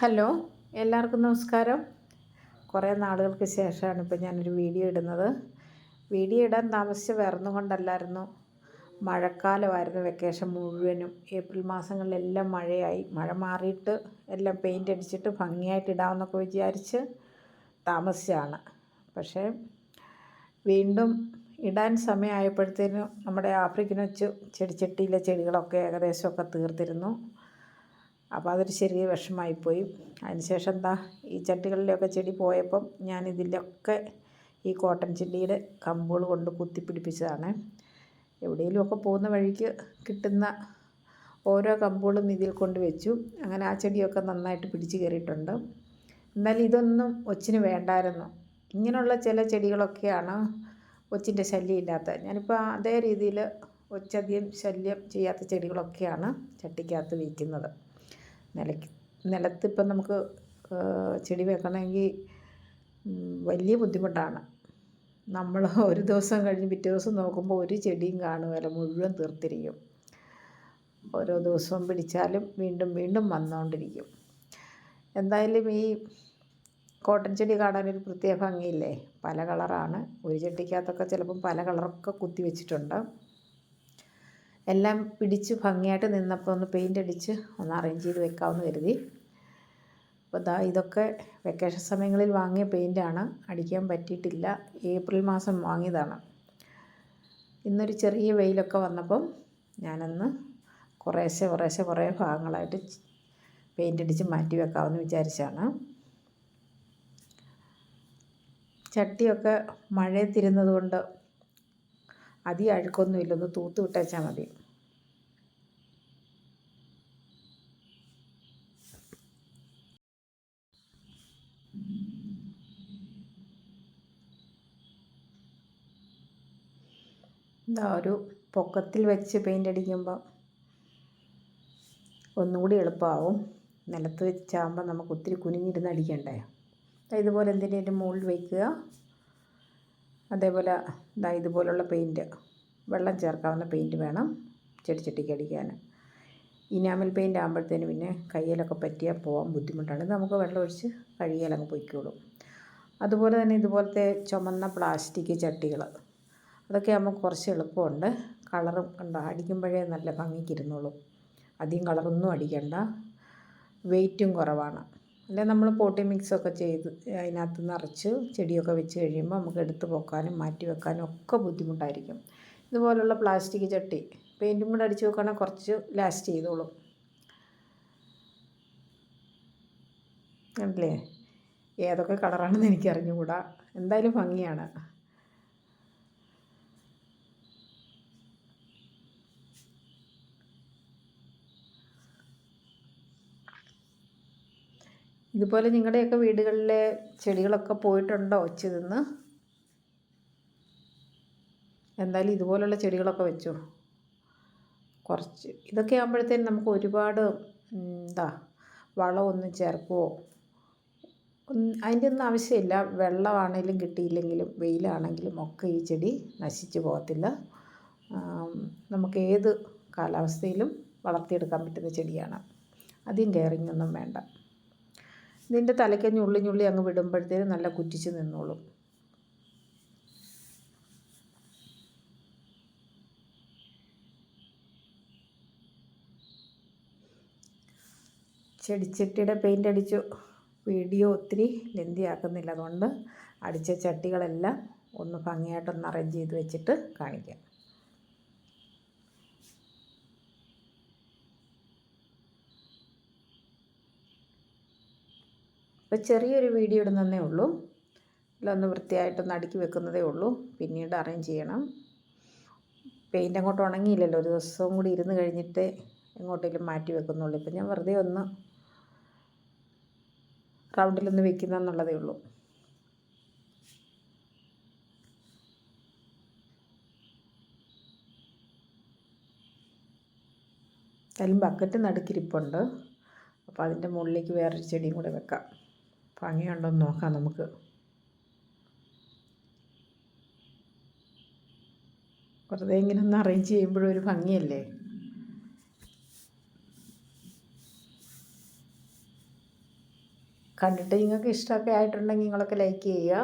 Hello എല്ലാവർക്കും നമസ്കാരം. കുറേ നാളുകൾക്ക് ശേഷമാണ് ഇപ്പോൾ ഞാനൊരു വീഡിയോ ഇടുന്നത്. വീഡിയോ ഇടാൻ താമസിച്ച് വരുന്നുകൊണ്ടല്ലായിരുന്നു മഴക്കാലമായിരുന്നു വെക്കേഷൻ മുഴുവനും. ഏപ്രിൽ മാസങ്ങളിലെല്ലാം മഴയായി. മഴ മാറിയിട്ട് എല്ലാം പെയിന്റ് അടിച്ചിട്ട് ഭംഗിയായിട്ട് ഇടാമെന്നൊക്കെ വിചാരിച്ച് താമസിച്ചാണ് പക്ഷേ വീണ്ടും ഇടാൻ സമയമായപ്പോഴത്തേനും നമ്മുടെ ആഫ്രിക്കൻ വെച്ച് ചെടിച്ചട്ടിയിലെ ചെടികളൊക്കെ ഏകദേശമൊക്കെ തീർത്തിരുന്നു. അപ്പോൾ അതൊരു ചെറിയ വിഷമമായിപ്പോയി. അതിനുശേഷം എന്താ ഈ ചട്ടികളിലൊക്കെ ചെടി പോയപ്പം ഞാൻ ഇതിലൊക്കെ ഈ കോട്ടൺ ചെടിയുടെ കമ്പുകൾ കൊണ്ട് കുത്തിപ്പിടിപ്പിച്ചതാണ് എവിടെയെങ്കിലുമൊക്കെ പോകുന്ന വഴിക്ക് കിട്ടുന്ന ഓരോ കമ്പുകളും ഇതിൽ കൊണ്ട് വെച്ചു. അങ്ങനെ ആ ചെടിയൊക്കെ നന്നായിട്ട് പിടിച്ച് കയറിയിട്ടുണ്ട്. എന്നാൽ ഇതൊന്നും ഒച്ചിന് വേണ്ടായിരുന്നു. ഇങ്ങനെയുള്ള ചില ചെടികളൊക്കെയാണ് ഒച്ചിന്റെ ശല്യം ഇല്ലാത്തത് ഞാനിപ്പോൾ അതേ രീതിയിൽ ഒച്ചധികം ശല്യം ചെയ്യാത്ത ചെടികളൊക്കെയാണ് ചട്ടിക്കകത്ത് വയ്ക്കുന്നത്. നിലയ്ക്ക് നിലത്തിപ്പം നമുക്ക് ചെടി വെക്കണമെങ്കിൽ വലിയ ബുദ്ധിമുട്ടാണ്. നമ്മൾ ഒരു ദിവസം കഴിഞ്ഞ് പിറ്റേ ദിവസം നോക്കുമ്പോൾ ഒരു ചെടിയും കാണുകയില്ല മുഴുവൻ തീർത്തിരിക്കും. ഓരോ ദിവസവും പിടിച്ചാലും വീണ്ടും വീണ്ടും വന്നുകൊണ്ടിരിക്കും. എന്തായാലും ഈ കോട്ടൻ ചെടി കാണാനൊരു പ്രത്യേക ഭംഗിയില്ലേ? പല കളറാണ്. ഒരു ചെടിക്കകത്തൊക്കെ ചിലപ്പം പല കളറൊക്കെ കുത്തി വെച്ചിട്ടുണ്ട്. എല്ലാം പിടിച്ച് ഭംഗിയായിട്ട് നിന്നപ്പോൾ ഒന്ന് പെയിന്റ് അടിച്ച് ഒന്ന് അറേഞ്ച് ചെയ്ത് വെക്കാമെന്ന് കരുതി. അപ്പോൾ ദാ ഇതൊക്കെ വെക്കേഷൻ സമയങ്ങളിൽ വാങ്ങിയ പെയിന്റാണ് അടിക്കാൻ പറ്റിയിട്ടില്ല. ഏപ്രിൽ മാസം വാങ്ങിയതാണ്. ഇന്നൊരു ചെറിയ വെയിലൊക്കെ വന്നപ്പം ഞാനന്ന് കുറേശ്ശെ കുറേശ്ശെ കുറേ ഭാഗങ്ങളായിട്ട് പെയിന്റ് അടിച്ച് മാറ്റി വെക്കാമെന്ന് വിചാരിച്ചാണ്. ചട്ടിയൊക്കെ മഴയത്തിരുന്നത് കൊണ്ട് അധികം അഴുക്കൊന്നുമില്ല ഒന്ന് തൂത്ത് വിട്ടേച്ചാൽ മതി. എന്താ ഒരു പൊക്കത്തിൽ വെച്ച് പെയിന്റ് അടിക്കുമ്പോൾ ഒന്നുകൂടി എളുപ്പമാവും നിലത്ത് വെച്ചാകുമ്പോൾ നമുക്ക് ഒത്തിരി കുനിഞ്ഞിരുന്ന് അടിക്കണ്ടേ. ഇതുപോലെ എന്തിനേലും മുകളിൽ വയ്ക്കുക അതേപോലെ ഇതാ ഇതുപോലുള്ള പെയിന്റ് വെള്ളം ചേർക്കാവുന്ന പെയിന്റ് വേണം ചെടിച്ചട്ടിക്ക് അടിക്കാൻ. ഇനാമൽ പെയിന്റ് ആകുമ്പോഴത്തേന് പിന്നെ കയ്യിലൊക്കെ പറ്റിയാൽ പോകാൻ ബുദ്ധിമുട്ടാണ്. നമുക്ക് വെള്ളം ഒഴിച്ച് കഴുകിയാലങ്ങ് പൊയ്ക്കോളും. അതുപോലെ തന്നെ ഇതുപോലത്തെ ചുമന്ന പ്ലാസ്റ്റിക് ചട്ടികൾ അതൊക്കെ ആകുമ്പോൾ കുറച്ച് എളുപ്പമുണ്ട്. കളറും കണ്ടോ? അടിക്കുമ്പോഴേ നല്ല ഭംഗിക്കിരുന്നുള്ളൂ അധികം കളറൊന്നും അടിക്കണ്ട. വെയിറ്റും കുറവാണ്. അല്ലെ നമ്മൾ പോട്ടി മിക്സൊക്കെ ചെയ്ത് അതിനകത്ത് നിറച്ച് ചെടിയൊക്കെ വെച്ച് കഴിയുമ്പോൾ നമുക്ക് എടുത്ത് പോക്കാനും മാറ്റി വെക്കാനും ഒക്കെ ബുദ്ധിമുട്ടായിരിക്കും. ഇതുപോലുള്ള പ്ലാസ്റ്റിക് ചട്ടി പെയിന്റും കൂടെ അടിച്ച് വെക്കുകയാണെങ്കിൽ കുറച്ച് ലാസ്റ്റ് ചെയ്തോളും. അല്ലേ ഏതൊക്കെ കളറാണെന്ന് എനിക്കറിഞ്ഞുകൂടാ. എന്തായാലും ഭംഗിയാണ്. ഇതുപോലെ നിങ്ങളുടെയൊക്കെ വീടുകളിലെ ചെടികളൊക്കെ പോയിട്ടുണ്ടോ ഒച്ചു നിന്ന് എന്തായാലും ഇതുപോലുള്ള ചെടികളൊക്കെ വെച്ചു. കുറച്ച് ഇതൊക്കെ ആകുമ്പോഴത്തേനും നമുക്ക് ഒരുപാട് എന്താ വളമൊന്നും ചേർക്കുമോ അതിന്റെ ഒന്നും ആവശ്യമില്ല. വെള്ളമാണെങ്കിലും കിട്ടിയില്ലെങ്കിലും വെയിലാണെങ്കിലും ഒക്കെ ഈ ചെടി നശിച്ചു പോകത്തില്ല. നമുക്ക് ഏത് കാലാവസ്ഥയിലും വളർത്തിയെടുക്കാൻ പറ്റുന്ന ചെടിയാണ്. അധികം കെയറിങ് ഒന്നും വേണ്ട. ഇതിന്റെ തലയ്ക്ക് ഞുള്ളി ഞുള്ളി അങ്ങ് വിടുമ്പോഴത്തേനും നല്ല കുറ്റിച്ച് നിന്നോളും. ചെടിച്ചട്ടിയുടെ പെയിന്റ് അടിച്ചു. വീഡിയോ ഒത്തിരി ലെന്തിയാക്കുന്നില്ല അതുകൊണ്ട് അടിച്ച ചട്ടികളെല്ലാം ഒന്ന് ഭംഗിയായിട്ടൊന്ന് അറേഞ്ച് ചെയ്ത് വെച്ചിട്ട് കാണിക്കാം. അപ്പോൾ ചെറിയൊരു വീഡിയോ ഇടുന്നതേ ഉള്ളൂ. ഇതിലൊന്ന് വൃത്തിയായിട്ടൊന്ന് അടുക്കി വെക്കുന്നതേ ഉള്ളൂ. പിന്നീട് അറേഞ്ച് ചെയ്യണം. പെയിന്റ് അങ്ങോട്ട് ഉണങ്ങിയില്ലല്ലോ. ഒരു ദിവസവും കൂടി ഇരുന്ന് കഴിഞ്ഞിട്ട് എങ്ങോട്ടേലും മാറ്റി വെക്കുന്നുള്ളൂ. ഇപ്പം ഞാൻ വെറുതെ ഒന്ന് റൗണ്ടിലൊന്ന് വെക്കുന്നതെന്നുള്ളതേ ഉള്ളൂ. അതിലും ബക്കറ്റ് നടുക്കിരിപ്പുണ്ട്. അപ്പോൾ അതിന്റെ മുകളിലേക്ക് വേറൊരു ചെടിയും കൂടെ വെക്കാം. ഭംഗിയുണ്ടോ എന്ന് നോക്കാം നമുക്ക്. വെറുതെ ഇങ്ങനെ ഒന്ന് അറേഞ്ച് ചെയ്യുമ്പോഴും ഒരു ഭംഗിയല്ലേ? കണ്ടിട്ട് നിങ്ങൾക്ക് ഇഷ്ടമൊക്കെ ആയിട്ടുണ്ടെങ്കിൽ നിങ്ങളൊക്കെ ലൈക്ക് ചെയ്യുക.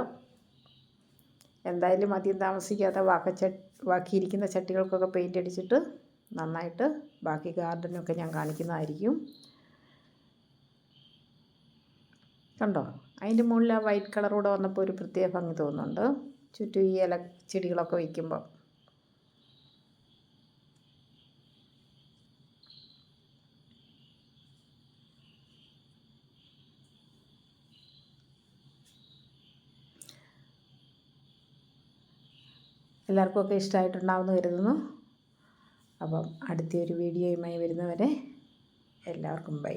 എന്തായാലും അധികം താമസിക്കാതെ വാക്ക ബാക്കിയിരിക്കുന്ന ചട്ടികൾക്കൊക്കെ പെയിന്റ് അടിച്ചിട്ട് നന്നായിട്ട് ബാക്കി ഗാർഡനൊക്കെ ഞാൻ കാണിക്കുന്നതായിരിക്കും. കണ്ടോ? അതിന്റെ മുകളിൽ ആ വൈറ്റ് കളറൂടെ വന്നപ്പോൾ ഒരു പ്രത്യേക ഭംഗി തോന്നുന്നുണ്ട്. ചുറ്റും ഈ ഇല ചെടികളൊക്കെ വയ്ക്കുമ്പോൾ എല്ലാവർക്കും ഒക്കെ ഇഷ്ടമായിട്ടുണ്ടാവുമെന്ന് കരുതുന്നു. അപ്പം അടുത്തൊരു വീഡിയോയുമായി വരുന്നവരെ എല്ലാവർക്കും ബൈ.